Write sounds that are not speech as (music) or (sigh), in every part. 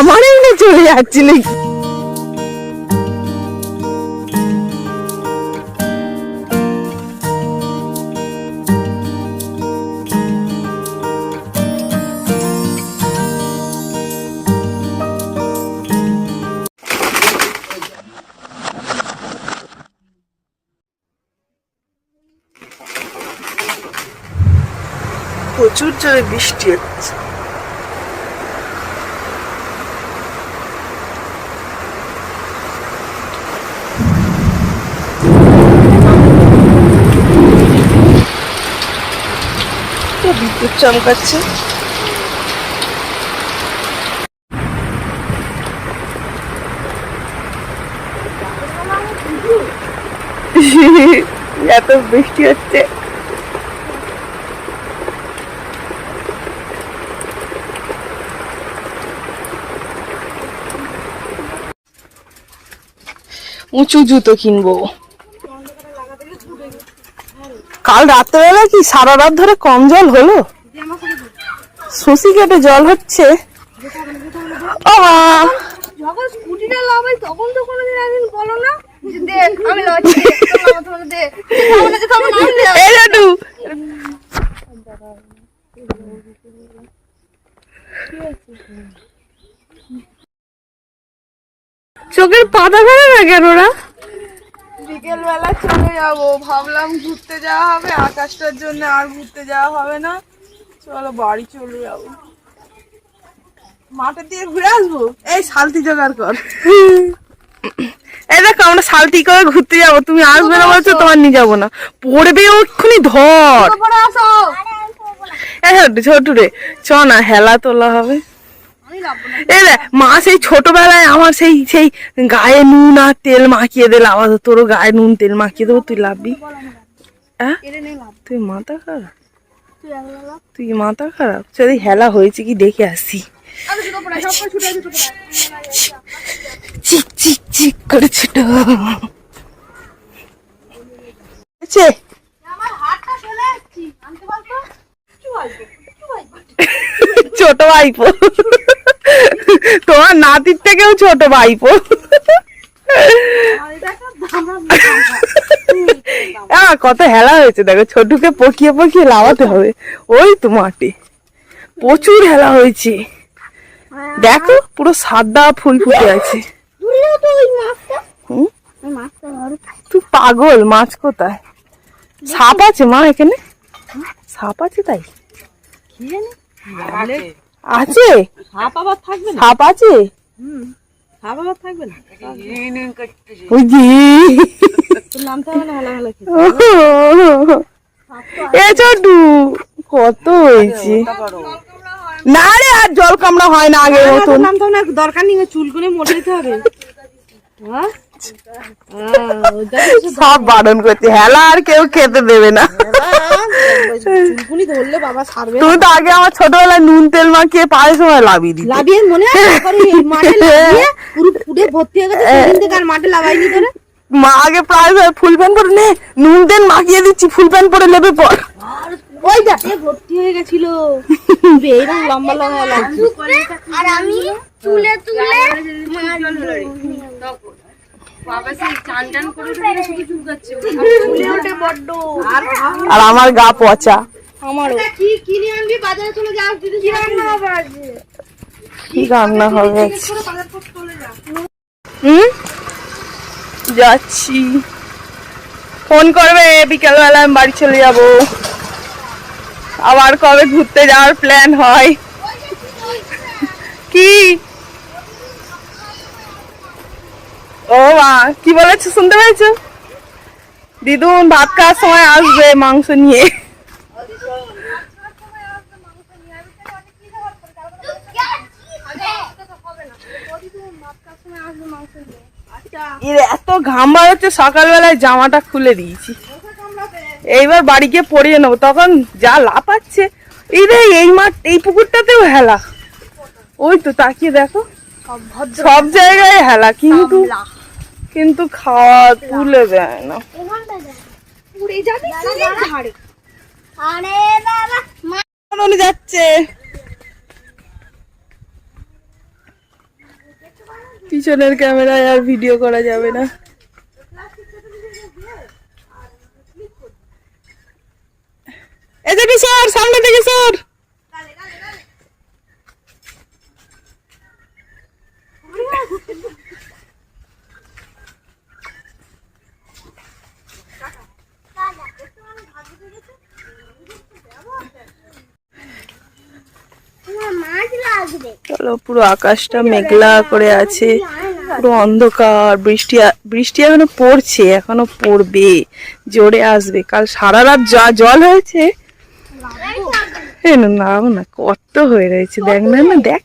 আমার না চলে যাচ্ছি নাকি? জোরে বৃষ্টি হচ্ছে বিদ্যুৎ চমকাচ্ছে। (laughs) এত বৃষ্টি হচ্ছে। উঁচু জুতো কিনবো। কাল রাত্রেবেলা কি সারা রাত ধরে কম জল হলো? সুসি কেটে জল হচ্ছে। ও মা, চোখের পাতা ফেলে না কেন ওরা? বিকেল বেলা চলে যাব ভাবলাম ঘুরতে যাওয়া হবে আকাশটার জন্য আর ঘুরতে যাওয়া হবে না। চলো বাড়ি চলে যাব। মাঠে দিয়ে ঘুরে আসব? এই শান্তি জোগাড় কর। এই দেখো আমরা সালতি করে ঘুরতে যাব। তুমি আসবে না বলছো তোমার নিয়ে যাব না। পড়বে ওক্ষুনি ধর। ছোট্টু রে। চ না হেলা তোলা হবে। মা সেই ছোটবেলায় আমার সেই সেই গায়ে নুন আর তেল মাখিয়ে দিল। আবার তোরও গায়ে নুন তেল মাখিয়ে দেবো তুই লাভবি। হ্যাঁ তুই মাথা খারাপ? তুই মাথা খারাপ? যদি হেলা হয়েছে কি দেখে আসি। চিক চিক চিক করে ছোট। আসবে ছোট ভাইপো তোমার নাতির থেকেও ছোট ভাইপো। কত হেলা হয়েছে দেখো ছোটুকে পকিয়ে পকিয়ে লাভাতে হবে। ওই তো মাঠে প্রচুর হেলা হয়েছে। দেখো পুরো সাদা ফুল ফুটে আছে। দূরে তো ওই মাছটা হুম? ওই তুই পাগল মাছ কোথায়? সাপ আছে মা এখানে? সাপ আছে তাই? আছে? সাপ আবার থাকবে না? সাপ আছে? সাপ আবার থাকবে না? ওই যে। নামতে হবে না হেলা হেলা এ ছোটু কত হয়েছে? না রে আর জল কামড়া হয় না আগের মতন নামতে না দরকার নেই চুল করে মোটে দিতে হবে। হ্যাঁ? সব বারণ করছে হেলা আর কেউ খেতে দেবে না। চুলকুনি ধরলে বাবা সারবে তুমি তো আগে আমার ছোটবেলায় নুন তেল মাখিয়ে পায়ে সময় লাভিয়ে দিতে। লাভিয়ে মনে আছে? তারপরে মাঠে (laughs) লাগিয়ে পুরো ফুটে ভর্তি হয়ে গেছে সেদিন থেকে আর মাঠে লাগাইনি তোরে? মা আগে প্রায় ফুল প্যান্ট পরে নে নুন তেল মাখিয়ে দিচ্ছি ফুল প্যান্ট পরে নেবে পর ওই দেখ এ ভর্তি হয়ে গেছিল। (laughs) এইরকম লম্বা লম্বা লাগছে। আর আমি তুলে তুলে আর আর আমার গা পচা। আমারও। কি কিনে আনবি? বাজারে চলে যা কি রান্না হবে কি রান্না হুম? যাচ্ছি। ফোন করবে বিকেলবেলা আমি বাড়ি চলে যাব। আবার কবে ঘুরতে যাওয়ার প্ল্যান হয়? কি? ও মা কি বলেছ? শুনতে পেয়েছ? দিদুন ভাত খাওয়ার সময় আসবে মাংস নিয়ে। এর এত ঘাম বার হচ্ছে সকালবেলায় জামাটা খুলে দিয়েছি। এইবার বাড়ি গিয়ে পরিয়ে নেব। তখন যা লাফাচ্ছে। এই রে এই মাঠ এই পুকুরটাতেও হেলা। ওই তো তাকিয়ে দেখো। সব জায়গায় হেলা কিন্তু কিন্তু খাওয়া তুলে দেয় না। উড়ে যাবে ধারে? আরে বাবা মা উনি যাচ্ছে। পিছনের ক্যামেরায় আর ভিডিও করা যাবে না। এদিকে সর সামনে থেকে সর। তোমার চলো পুরো আকাশটা মেঘলা করে আছে। পুরো অন্ধকার বৃষ্টি বৃষ্টি এখনও পড়ছে এখনও পড়বে জোরে আসবে। কাল সারা রাত যা জল হয়েছে। না নাও না কত হয়ে রয়েছে দেখ না না দেখ।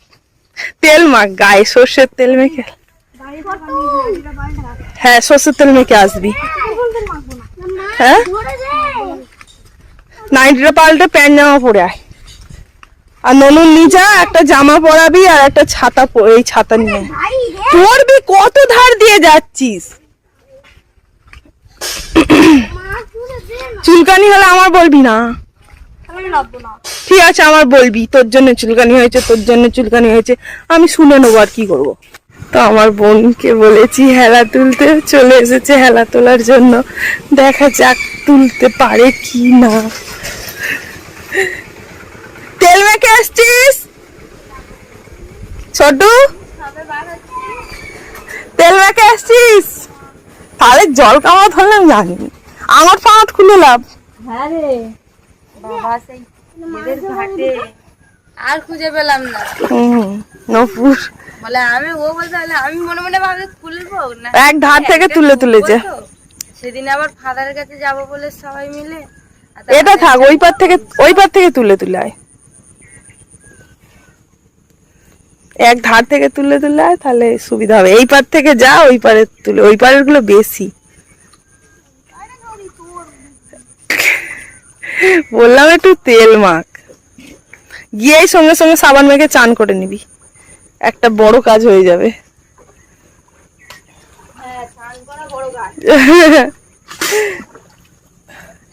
তেল মাখ গায়ে সর্ষের তেল মেখে। হ্যাঁ সর্ষের তেল মেখে আসবি। হ্যাঁ? নাইটিটা পাল্টে প্যান্ট জামা পরে আয়। আর ননুর নিজা, একটা জামা পরাবি আর একটা ছাতা এই ছাতা নিয়ে পড়বি কত ধার দিয়ে যাচ্ছিস? চুলকানি হলে আমার বলবি না? ঠিক আছে, আমার বলবি। তোর জন্য চুলকানি হয়েছে, তোর জন্য চুলকানি হয়েছে। আমি শুনে নেব আর কি করব। তো আমার বোনকে বলেছি, হেলা তুলতে চলে এসেছে হেলা তোলার জন্য। দেখা যাক তুলতে পারে কি না। তেল মেখে আসছিস ছোটু তেল মেখে আসছিস তাহলে জল কামা ধরলাম জানি আমার পাঁট খুলে লাভ। হ্যাঁ রে। বাবা সেই ঘাটে। আর খুঁজে পেলাম না। নপুর বলে আমি ও বলতে আমি মনে মনে খুলবো না? এক ধার থেকে তুলে তুলেছে সেদিন আবার ফাদারের কাছে যাব বলে সবাই মিলে? এটা থাক ওই পার থেকে ওই পার থেকে তুলে তুলে আয়। এক ধার থেকে তুলে তুলে আয় তাহলে সুবিধা হবে। এই পার থেকে যা ওই পারে তুলে ওই পারেরগুলো বেশি। বললাম একটু তেল মাখ। গিয়েই সঙ্গে সঙ্গে সাবান মেখে চান করে নিবি। একটা বড় কাজ হয়ে যাবে। হ্যাঁ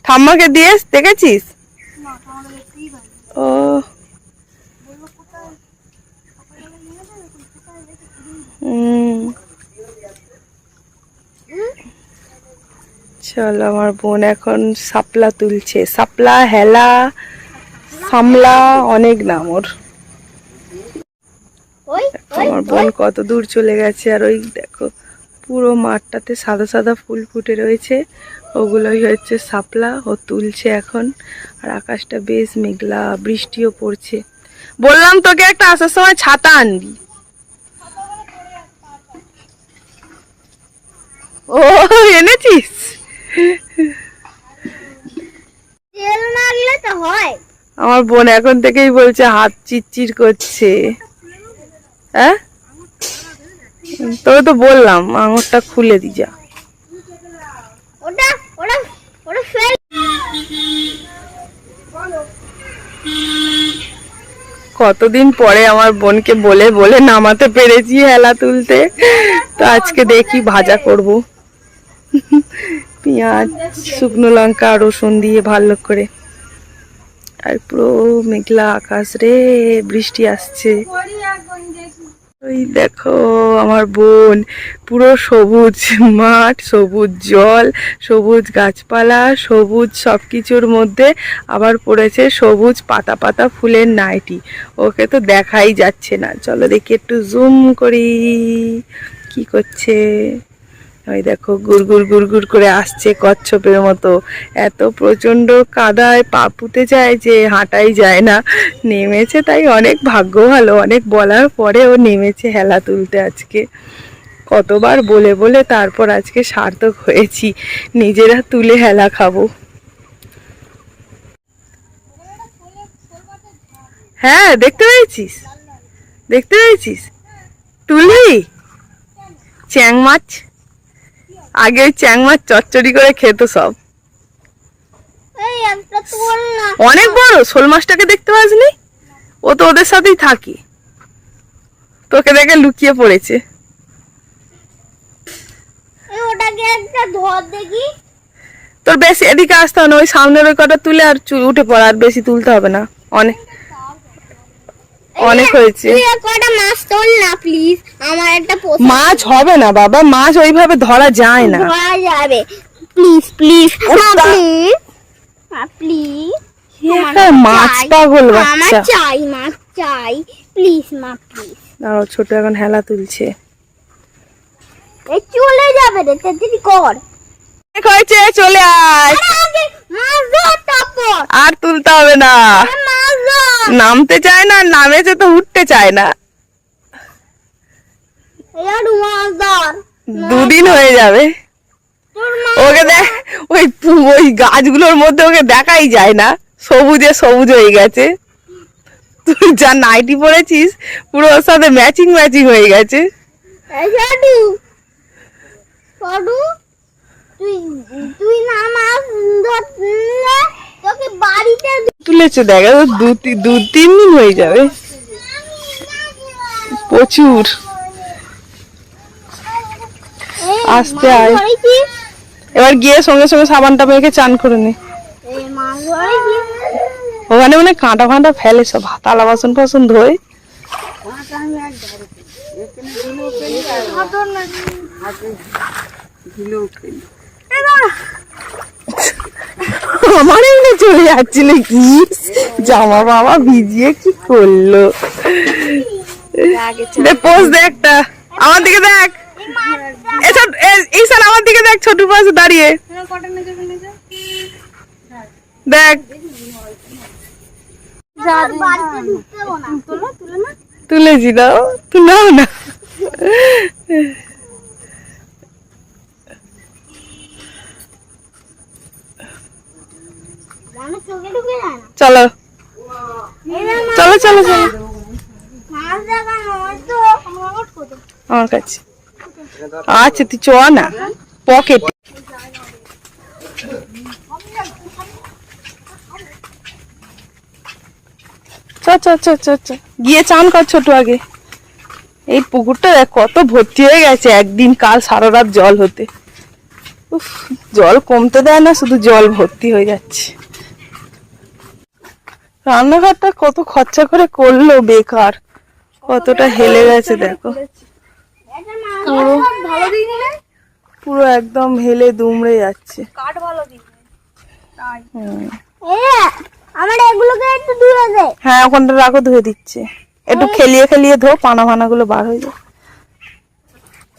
ঠাম্মাকে দিয়ে দেখেছিস? ও। চলো আমার বোন এখন সাপলা তুলছে। সাপলা হেলা সামলা অনেক নাম ওর। আমার বোন কত দূর চলে গেছে আর ওই দেখো পুরো মাঠটাতে সাদা সাদা ফুল ফুটে রয়েছে। ওগুলোই হচ্ছে সাপলা ও তুলছে এখন। আর আকাশটা বেশ মেঘলা বৃষ্টিও পড়ছে। বললাম তোকে একটা আসার সময় ছাতা আনবি। ও এনেছিস? তেল মারলে তো হয়। আমার বোন এখন থেকেই বলছে হাত চিরচির করছে। হ্যাঁ? তোকে তো বললাম আঙুরটা খুলে দি যা। ওটা ওটা ওটা ফেল। কতদিন পরে আমার বোনকে বলে বলে নামাতে পেরেছি হেলা তুলতে। তো আজকে দেখি ভাজা করব। পেঁয়াজ, শুকনো লঙ্কা রসুন দিয়ে ভালো করে। আর পুরো মেঘলা আকাশ রে, বৃষ্টি আসছে। ওই দেখো আমার বোন, পুরো সবুজ মাঠ, সবুজ জল, সবুজ গাছপালা, সবুজ সব কিছুর মধ্যে আবার পড়েছে সবুজ পাতা পাতা ফুলের নাইটি। ওকে তো দেখাই যাচ্ছে না। চলো দেখি একটু জুম করি। কি করছে? ওই দেখো, গুড় গুড় গুড় করে আসছে কচ্ছপের মতো। এত প্রচণ্ড কাদায় পা পুঁতে যায় যে হাঁটাই যায় না। নেমেছে তাই অনেক ভাগ্য ভালো। অনেক বলার পরে ও নেমেছে হেলা তুলতে আজকে। কতবার বলে বলে তারপর আজকে সার্থক হয়েছি। নিজেরা তুলে হেলা খাব। হ্যাঁ দেখতে পেয়েছিস? দেখতে পেয়েছিস? তুলি চ্যাং মাছ? আগে ওই চ্যাং মাছ চচ্চড়ি করে খেতো সব। অনেক বড় শোল মাছটাকে দেখতে পাসনি? ও তো ওদের সাথেই থাকে। তোকে দেখে লুকিয়ে পড়েছে। তোর বেশি এদিকে আসতে হবে না ওই সামনের ওই কটা তুলে আর উঠে পড় আর বেশি তুলতে হবে না। অনেক অনেক হয়েছে। কটা মাছ তোল না প্লিজ আমার একটা মাছ হবে না বাবা মাছ ওইভাবে ধরা যায় না। ধরা যাবে। প্লিজ প্লিজ প্লিজ প্লিজ মাছ পাগল বাচ্চা। চাই মাছ চাই। প্লিজ মা প্লিজ দাঁড়াও ছোট এখন হেলা তুলছে। চলে যাবে রে কর। হয়েছে চলে আয়। আরে তুলতে হবে না। নামতে চায় না নামেছে তো উঠতে চায় না। দুদিন হয়ে যাবে। ওকে দেখ ওই ওই গাছগুলোর মধ্যে ওকে দেখাই যায় না। সবুজে সবুজ হয়ে গেছে। তুই যা নাইটি পরেছিস পুরো ওর সাথে ম্যাচিং ম্যাচিং হয়ে গেছে। তুই তুই তুলেছে দেখ দু দু তিন দিন হয়ে যাবে। প্রচুর। আস্তে আয়। এবার গিয়ে সঙ্গে সঙ্গে সাবানটা মেখে চান করে নে। ওখানে মানে কাঁটা ফাঁটা ফেলে সব থালা বাসন ফাসন ধোয়। আমার এমনি চলে যাচ্ছিল কি জামা বাবা ভিজিয়ে কি করল? পোজ দে একটা। আমার দিকে দেখ। এই এইসান আমার দিকে দেখ, ছোট পাশে দাঁড়িয়ে। দেখ। তুলেছি দাও তুলাও না আমার চোখে ঢুকে যায় না চলো। চলো চলো চলো। আমার কাছে। আচ্ছা তুই চ না। পকেট। চ চ চ গিয়ে চান কর ছোট আগে। এই পুকুরটা দেখ, কত ভর্তি হয়ে গেছে একদিন কাল সারা রাত জল হতে। উফ, জল কমতে দেয় না, শুধু জল ভর্তি হয়ে যাচ্ছে। রান্নাঘরটা কত খরচা করে করল বেকার। কতটা হেলে গেছে দেখো। এটা মাছ ভালো দিন না পুরো একদম হেলে দুমড়ে যাচ্ছে। কাঠ ভালো দিই। তাই। হুম। এ আমার এগুলোকে একটু দূরে দে। হ্যাঁ ওখানটা রাখো ধুয়ে দিচ্ছে। একটু খেলিয়ে খেলিয়ে ধো পানা ফানা গুলো বার হয়ে যায়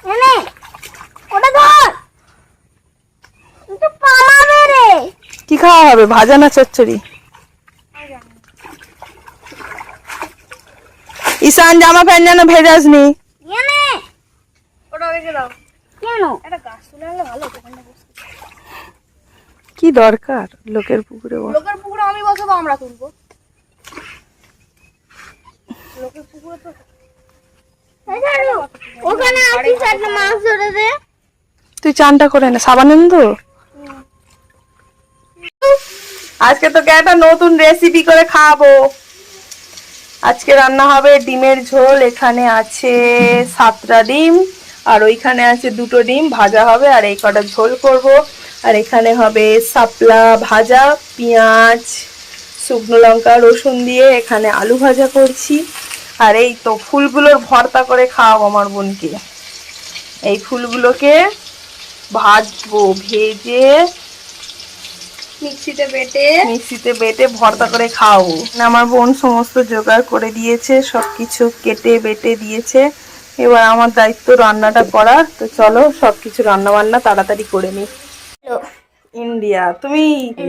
এনে ওটা ধর। একটু পালাবে রে। কি খাওয়া হবে? ভাজা না চচ্চড়ি? ঈশান জামা প্যান্ট যেন ভেজাসনি। কি দরকার? লোকের পুকুরে লোকের পুকুরে আমি বসাবো আমরা তুলবো। লোকের পুকুরে তো ওখানে মাছ ধরে দে। তুই চানটা করে না সাবান তো আজকে তোকে একটা নতুন রেসিপি করে খাওয়াবো। আজকে রান্না হবে ডিমের ঝোল, এখানে আছে সাতটা ডিম, আর ওইখানে আছে দুটো ডিম, ভাজা হবে, আর এই কটা ঝোল করব। আর এখানে হবে শাপলা ভাজা, পেঁয়াজ, শুকনো লঙ্কা, রসুন দিয়ে এখানে আলু ভাজা করছি। আর এই তো ফুলগুলোর ভর্তা করে খাওয়াবো আমার বোনকে। এই ফুলগুলোকে ভাজবো, ভেজে মিক্সিতে বেটে। মিক্সিতে বেটে ভর্তা করে খাওয়াবো আমার বোন সমস্ত জোগাড় করে দিয়েছে সবকিছু কেটে বেটে দিয়েছে। এবার আমার দায়িত্ব রান্নাটা করার তো চলো সবকিছু রান্না বান্না তাড়াতাড়ি করে নি ইন্ডিয়া তুমি কি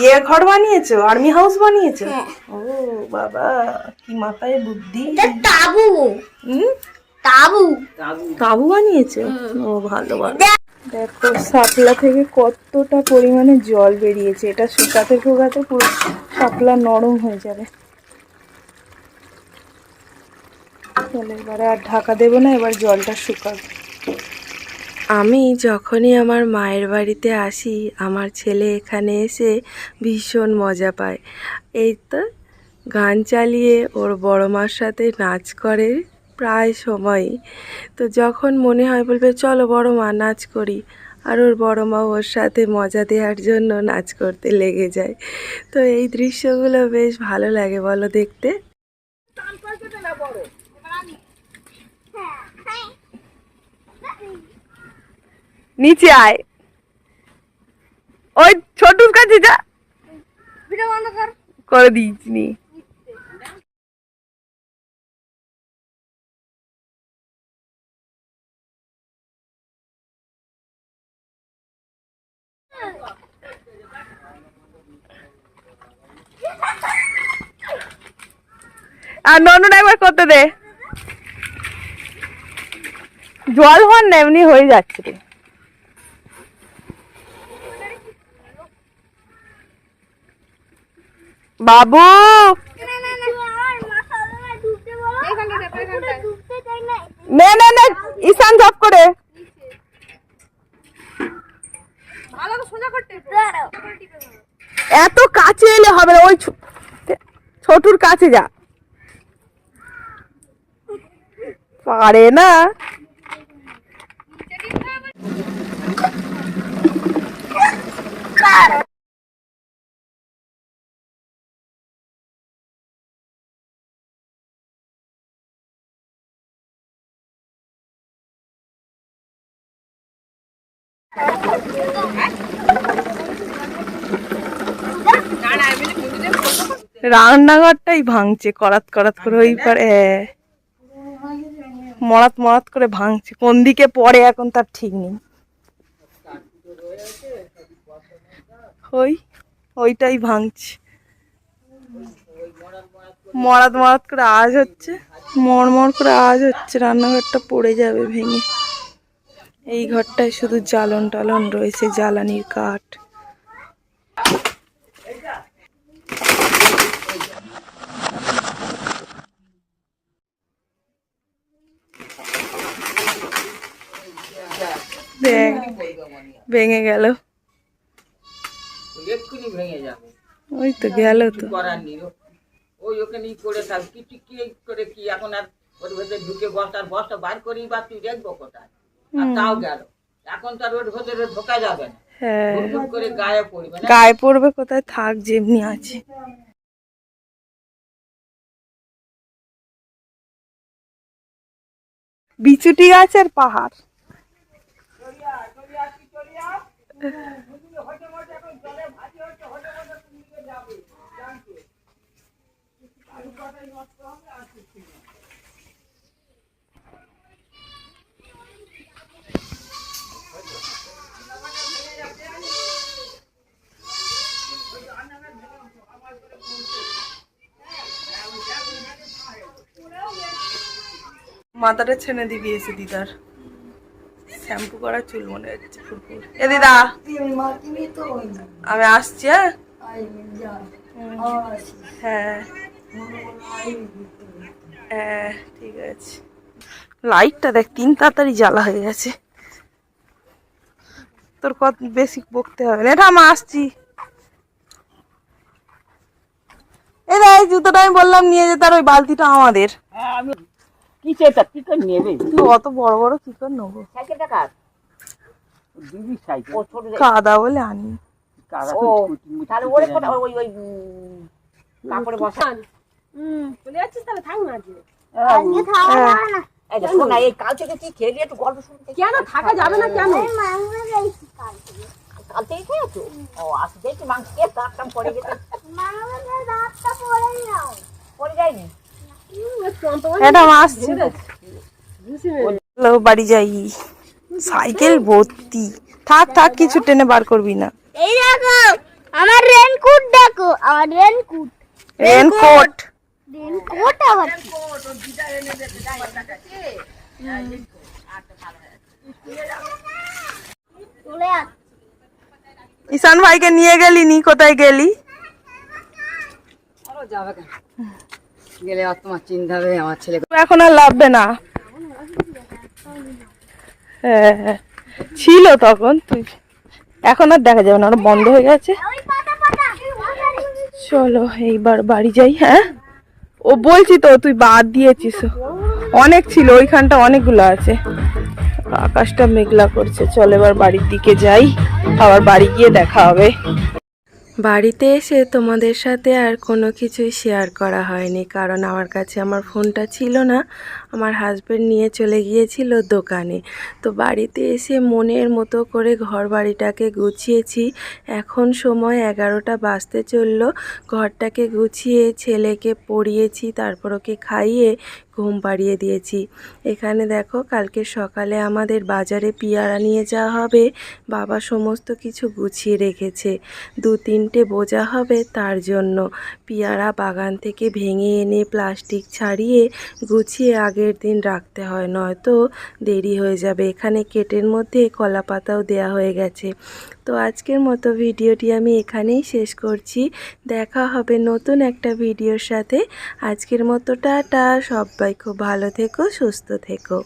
ইয়ে ঘর বানিয়েছো? আর্মি হাউস বানিয়েছো? ও বাবা কি মাথায় বুদ্ধি? তাবু। তাবু। তাবু। বানিয়েছো? ও ভালো ভালো। দেখো, শাপলা থেকে কতটা পরিমাণে জল বেরিয়েছে। এটা শুকাতে শুকাতে পুরো শাপলা নরম হয়ে যাবে। এবারে আর ঢাকা দেবো না, এবার জলটা শুকাবে। আমি যখনই আমার মায়ের বাড়িতে আসি, আমার ছেলে এখানে এসে ভীষণ মজা পায়। এই তো গান চালিয়ে ওর বড় মার সাথে নাচ করে। প্রায় সময়ই তো যখন মনে হয় বলবে চলো বড় মা নাচ করি। আর ওর বড় মা ওর সাথে মজা দেওয়ার জন্য নাচ করতে লেগে যায়। তো এই দৃশ্যগুলো বেশ ভালো লাগে বলো দেখতে। নিচে আয়। ওই ছোটুর কাছে যা। করে। দিয়েছি আর ননন একবার করতে দে জল হন না এমনি হয়ে যাচ্ছে রে বাবু না না না আমার মাথা ধরে ঢুকতে বলো এখানটা এখানটা ঢুকতে চাই না নে নে নে ঈশান জব করে আলাদা সোজা করতে দাঁড়াও এত কাছে এলে হবে না ওই ছোটুর কাছে যা। পারে না। রান্নাঘরটাই ভাঙছে, করাত করাত করে ওই পারে মরাত মরাত করে ভাঙছে। কোন দিকে পড়ে এখন তার ঠিক নেই। ওই, ওইটাই ভাঙছে। মরাত মরাত করে আওয়াজ হচ্ছে মরমর করে আওয়াজ হচ্ছে, রান্নাঘরটা পড়ে যাবে, ভেঙে। এই ঘরটায় শুধু জ্বালন টালন রয়েছে জ্বালানির কাঠ। ভেঙে গেল। এক্ষুনি ভেঙে যাবে। ওই তো গেল তো। ওই ওখানেই পড়ে থাক। কি করে কি এখন আর ওর ভেতরে ঢুকে বস্তার বস্তা বার করি বা তুই দেখব কোথায়? আর তাও গেল। এখন তার ওর ভেতরে ঢোকা যাবে না। হ্যাঁ। করে গায়ে পড়বে না। গায়ে পড়বে কোথায়? থাক যেমনি আছে। বিচুটি গাছের পাহাড়। মাথাটা ছেনে দিবি এসে দিদার। শ্যাম্পু করা চুল মনে হচ্ছে ফুরফুর। এ দিদা, আমি আসছি হ্যাঁ? হ্যাঁ। হ্যাঁ ঠিক আছে। লাইটটা দেখ, তিন তাড়াতাড়ি জ্বালা হয়ে গেছে। তোর কত বেশি বকতে হবে। না আমি আসছি। দেখ, এই জুতোটা আমি বললাম নিয়ে যেতে, আর ওই বালতিটা আমাদের। হ্যাঁ, আমি কি করে নেবে তুই অত বড় বড় কি করে নেব। সাইকেলটা কার? দিদি সাইকেল। ও ছোট কাদা বলে আনি। ও তাহলে ওরে কোথা ওই ওই কাপড়ে বসা। আজকে। খাওয়া না এই যে না, এই কাল থেকে কি খেলি একটু গল্প শুনতে কেন? থাকা যাবে না কেন? মাংস খাইছি কালকে কাল থেকে খেয়েছো ও আসতে দেখছি মাংস খেয়ে কাক কাম করে গেছে। মাংসের দাঁতটা পড়ে যাও পড়ে যায়নি? এটা আসছে চলো বাড়ি যাই। সাইকেল ভর্তি। থাক থাক কিছু টেনে বার করবি না। এই দেখো আমার রেনকোট দেখো আমার রেনকোট রেনকোট রেনকোট আবার কি? চলে আস ঈশান ভাইকে নিয়ে গেলি নি? কোথায় গেলি? গেলে আর তোমার চিন্তা হবে, আমার ছেলে এখন আর লাভবে না। হ্যাঁ ছিল তখন, তুই এখন আর দেখা যাবে না, ওটা বন্ধ হয়ে গেছে। চলো, এইবার বাড়ি যাই হ্যাঁ? ও বলছি তো, তুই বাদ দিয়েছিস। অনেক ছিল, ওইখানটা অনেকগুলো আছে। আকাশটা মেঘলা করছে, চল এবার বাড়ির দিকে যাই, আবার বাড়ি গিয়ে দেখা হবে। বাড়িতে এসে তোমাদের সাথে আর কোনো কিছুই শেয়ার করা হয়নি। কারণ আমার কাছে আমার ফোনটা ছিল না, আমার হাজবেন্ড নিয়ে চলে গিয়েছিল দোকানে। তো বাড়িতে এসে মনের মতো করে ঘর বাড়িটাকে গুছিয়েছি। এখন সময় এগারোটা বাজতে চলল। ঘরটাকে গুছিয়ে ছেলেকে পড়িয়েছি, তারপর ওকে খাইয়ে ঘুম পাড়িয়ে দিয়েছি। এখানে দেখো, কালকে সকালে আমাদের বাজারে পিয়ারা নিয়ে যাওয়া হবে। বাবা সমস্ত কিছু গুছিয়ে রেখেছে। দু তিনটে বোঝা হবে তার জন্য। পিয়ারা বাগান থেকে ভেঙে এনে প্লাস্টিক ছাড়িয়ে গুছিয়ে আগের দিন রাখতে হয়, নয়তো দেরি হয়ে যাবে। এখানে কেটের মধ্যে কলা পাতাও দেওয়া হয়ে গেছে। তো আজকের মতো ভিডিওটি আমি এখানেই শেষ করছি। দেখা হবে নতুন একটা ভিডিওর সাথে। আজকের মতো টাটা, সবাই খুব ভালো থেকো, সুস্থ থেকো।